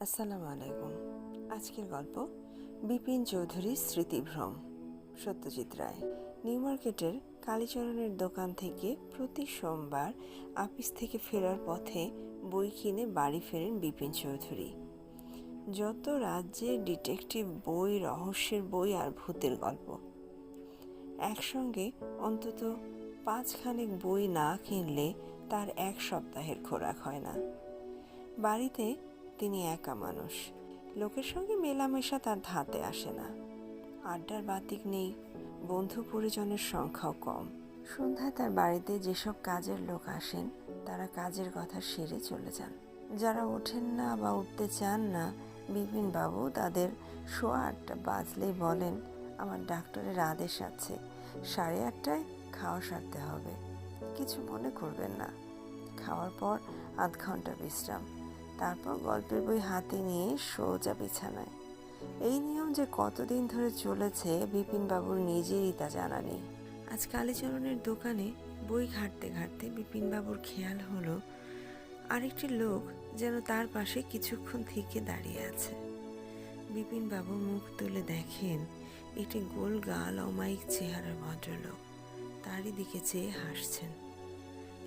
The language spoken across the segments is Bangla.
আসসালামু আলাইকুম। আজকের গল্প বিপিন চৌধুরীর স্মৃতিভ্রম, সত্যজিৎ রায়। নিউ মার্কেটের কালীচরণের দোকান থেকে প্রতি সোমবার আপিস থেকে ফেরার পথে বই কিনে বাড়ি ফেরেন বিপিন চৌধুরী। যত রাজ্যে ডিটেকটিভ বই, রহস্যের বই আর ভূতের গল্প। একসঙ্গে অন্তত পাঁচখানেক বই না কিনলে তার এক সপ্তাহের খোরাক হয় না। বাড়িতে তিনি একা মানুষ। লোকের সঙ্গে মেলামেশা তার ধাতে আসে না। আড্ডার বাতিক নেই, বন্ধু পরিজনের সংখ্যাও কম। সন্ধ্যায় তার বাড়িতে যেসব কাজের লোক আসেন, তারা কাজের কথা সেরে চলে যান। যারা ওঠেন না বা উঠতে চান না, বিপিন বাবু তাদের সোয়া আটটা বাজলেই বলেন, আমার ডাক্তারের আদেশ আছে, সাড়ে আটটায় খাওয়া সারতে হবে। কিছু মনে করবেন না। খাওয়ার পর আধ ঘণ্টা বিশ্রাম। তারপর গল্পের বই হাতে নিয়ে সোজা বিছানায়। এই নিয়ম যে কতদিন ধরে চলেছে, বিপিনবাবুর নিজেরই তা জানা নেই। আজ কালীচরণের দোকানে বই ঘাটতে ঘাটতে বিপিনবাবুর খেয়াল হলো, আরেকটি লোক যেন তার পাশে কিছুক্ষণ থেকে দাঁড়িয়ে আছে। বিপিনবাবু মুখ তুলে দেখেন একটি গোল গাল অমায়িক চেহারার ভদ্রলোক। তারই দিকে চেয়ে হাসছেন।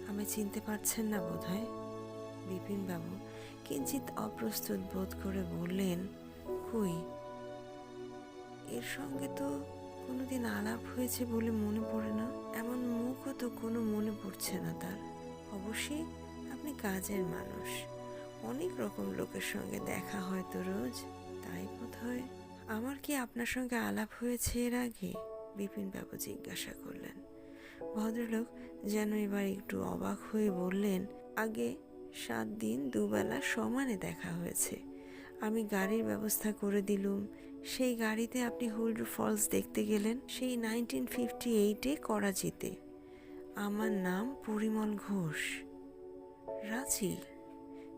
আমি চিনতে পারছেন না বোধ বোধহয়? বিপিনবাবু কিঞ্চিত অপ্রস্তুত বোধ করে বললেন, কই? এর সঙ্গে তো কোনোদিন আলাপ হয়েছে বলে মনে পড়ে না। এমন মুখও তো কোনো মনে পড়ছে না তার। অবশ্যই আপনি কাজের মানুষ। অনেক রকম লোকের সঙ্গে দেখা হয় তো রোজ। তাই বোধ হয় আমার কি আপনার সঙ্গে আলাপ হয়েছে এর আগে? বিপিনবাবু জিজ্ঞাসা করলেন। ভদ্রলোক যেন এবার একটু অবাক হয়ে বললেন, আগে সাত দিন দুবেলা সমানে দেখা হয়েছে। আমি গাড়ির ব্যবস্থা করে দিলুম। সেই গাড়িতে আপনি হুলডু ফলস দেখতে গেলেন, সেই নাইনটিন ফিফটি এইটে করাচিতে। আমার নাম পরিমল ঘোষ। রাঁচি?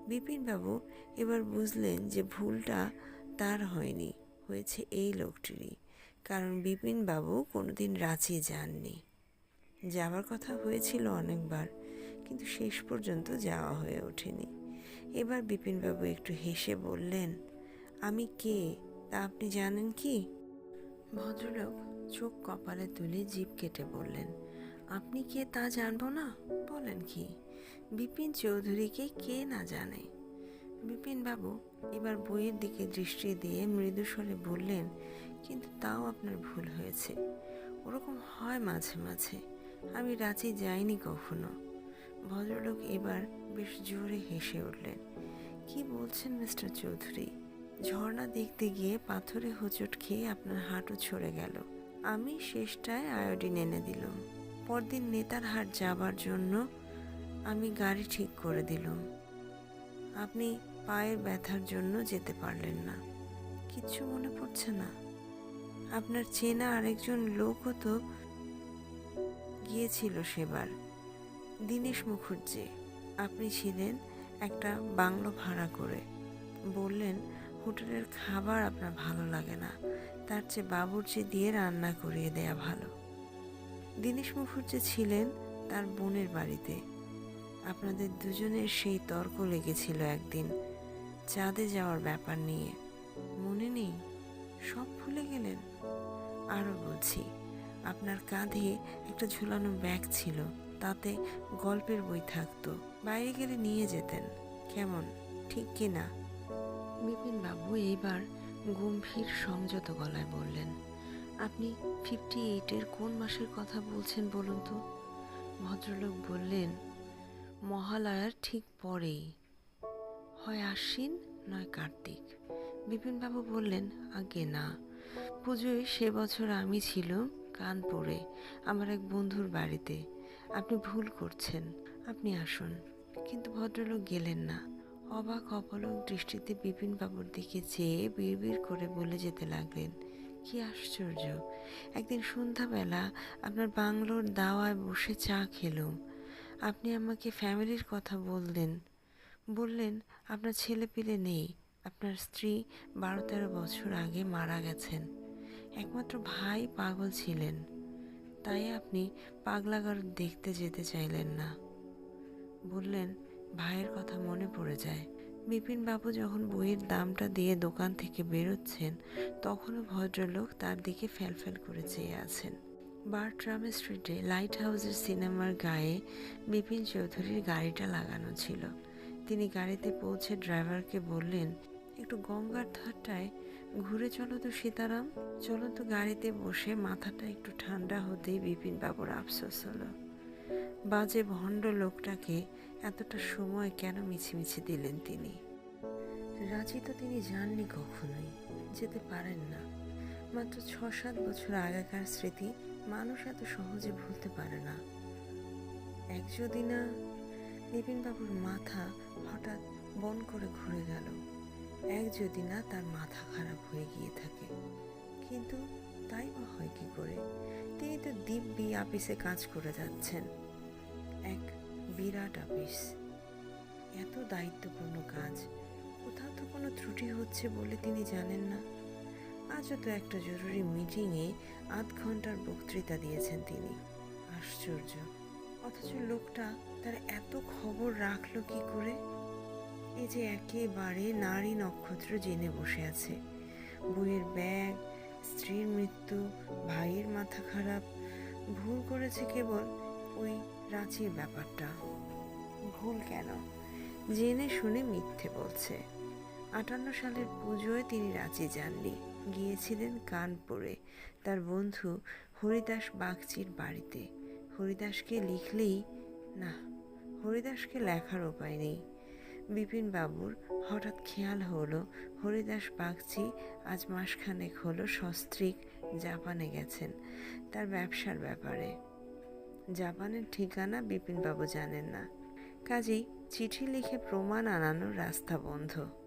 বিপিনবাবু এবার বুঝলেন যে ভুলটা তার হয়নি, হয়েছে এই লোকটিরই। কারণ বিপিনবাবু কোনোদিন রাঁচি যাননি। যাওয়ার কথা হয়েছিল অনেকবার, কিন্তু শেষ পর্যন্ত যাওয়া হয়ে ওঠেনি। এবার বিপিনবাবু একটু হেসে বললেন, আমি কে? তা আপনি জানেন কি? ভদ্রলোক চোখ কপালে তুলে জিভ কেটে বললেন, আপনি কে তা জানব না? বলেন কি? বিপিন চৌধুরীকে কে না জানে? বিপিনবাবু এবার বইয়ের দিকে দৃষ্টি দিয়ে মৃদুস্বরে বললেন, কিন্তু তাও আপনার ভুল হয়েছে। ওরকম হয় মাঝে মাঝে। আমি রাঁচি যাইনি কখনো। ভদ্রলোক এবার বেশ জোরে হেসে উঠলেন। কি বলছেন মিস্টার চৌধুরী? ঝর্ণা দেখতে গিয়ে পাথরে হোঁচট খেয়ে আপনার হাঁটু ছড়ে গেল। আমি শেষটায় আয়োডিন এনে দিলাম। পরদিন নেতার হাট যাবার জন্য আমি গাড়ি ঠিক করে দিলাম। আপনি পায়ের ব্যথার জন্য যেতে পারলেন না। কিচ্ছু মনে পড়ছে না। আপনার চেনা আরেকজন লোকও তো গিয়েছিল সেবার। দীনেশ মুখুজ্জি আপনি ছিলেন একটা বাংলো ভাড়া করে। বললেন, হোটেলের খাবার আপনার ভালো লাগে না। তার চেয়ে বাবুর্চি দিয়ে রান্না করিয়ে দেয়া ভালো। দীনেশ মুখুজ্জি ছিলেন তার বোনের বাড়িতে। আপনাদের দুজনের সেই তর্ক লেগেছিল একদিন, চাঁদে যাওয়ার ব্যাপার নিয়ে। মনে নেই, সব ভুলে গেলেন? আরও বলছি আপনার কাঁধে একটা ঝুলানো ব্যাগ ছিল, তাতে গল্পের বই থাকতো। বাইরে গেলে নিয়ে যেতেন। কেমন? ঠিক কি না? বিপিনবাবু এইবার গম্ভীর সংযত গলায় বললেন, আপনি ফিফটি এইটের কোন মাসের কথা বলছেন বলুন তো? ভদ্রলোক বললেন, মহালয়ার ঠিক পরেই। হয় আশ্বিন নয় কার্তিক। বিপিনবাবু বললেন, আগে না। পুজোয় সে বছর আমি ছিলাম। কানপুরে আমার এক বন্ধুর বাড়িতে। আপনি ভুল করছেন। আপনি আসুন। কিন্তু ভদ্রলোক গেলেন না। অবাক, অপলক দৃষ্টিতে বিপিনবাবুর দিকে চেয়ে বিড়বিড় করে বলে যেতে লাগলেন, কি আশ্চর্য! একদিন সন্ধ্যাবেলা আপনার বাংলোর দাওয়ায় বসে চা খেলুম। আপনি আমাকে ফ্যামিলির কথা বললেন। বললেন, আপনার ছেলে পেলে নেই। আপনার স্ত্রী বারো তেরো বছর আগে মারা গেছেন। একমাত্র ভাই পাগল ছিলেন। তাই আপনি পাগলাগার দেখতে যেতে চাইলেন না। বললেন, ভাইয়ের কথা মনে পড়ে যায়। বিপিনবাবু যখন বইয়ের দামটা দিয়ে দোকান থেকে বেরোচ্ছেন, তখনও ভদ্রলোক তার দিকে ফ্যালফ্যাল করে চেয়ে আছেন। বারট্রাম স্ট্রিটে লাইট হাউসের সিনেমার গায়ে বিপিন চৌধুরীর গাড়িটা লাগানো ছিল। তিনি গাড়িতে পৌঁছে ড্রাইভারকে বললেন, একটু গঙ্গার ধারটায় ঘুরে চলো তো সীতারাম। চলো তো গাড়িতে বসে মাথাটা একটু ঠান্ডা হতেই বিপিন বাবুর আফসোস হলো। বাজে ভণ্ড লোকটাকে এতটা সময় কেন মিছিমিছি দিলেন তিনি? রাজি তো তিনি যাননি কখনোই, যেতে পারেন না। মাত্র ছ সাত বছর আগেকার স্মৃতি মানুষ এত সহজে ভুলতে পারে না। এক যদি না, বিপিনবাবুর মাথা হঠাৎ বন করে ঘুরে গেল। এক যদি না তার মাথা খারাপ হয়ে গিয়ে থাকে। কিন্তু তাই বা হয় কি করে? তিনি তো দিব্যি আপিসে কাজ করে যাচ্ছেন। এক বিরাট আপিস। এত দায়িত্বপূর্ণ কাজ। কোথাও তো কোনো ত্রুটি হচ্ছে বলে তিনি জানেন না। আজও তো একটা জরুরি মিটিংয়ে আধ ঘণ্টার বক্তৃতা দিয়েছেন তিনি। আশ্চর্য। অথচ লোকটা তার এত খবর রাখল কি করে? এই যে একেবারে নারী নক্ষত্র জেনে বসে আছে। বইয়ের ব্যাগ, স্ত্রীর মৃত্যু, ভাইয়ের মাথা খারাপ, ভুল করেছে কেবল ওই রাঁচির ব্যাপারটা। ভুল কেন? জেনে শুনে মিথ্যে বলছে। আটান্ন সালের পুজোয় তিনি রাঁচি যাননি। গিয়েছিলেন কানপুরে, তার বন্ধু হরিদাস বাগচির বাড়িতে। হরিদাসকে লিখলেই, না, হরিদাসকে লেখার উপায় নেই। বিপিন বাবুর হঠাৎ খেয়াল হলো, হরিদাস বাগচি আজ মাসখানেক হলো সস্ত্রিক জাপানে গেছেন, তার ব্যবসার ব্যাপারে। জাপানের ঠিকানা বিপিনবাবু জানেন না। কাজেই চিঠি লিখে প্রমাণ আনানোর রাস্তা বন্ধ।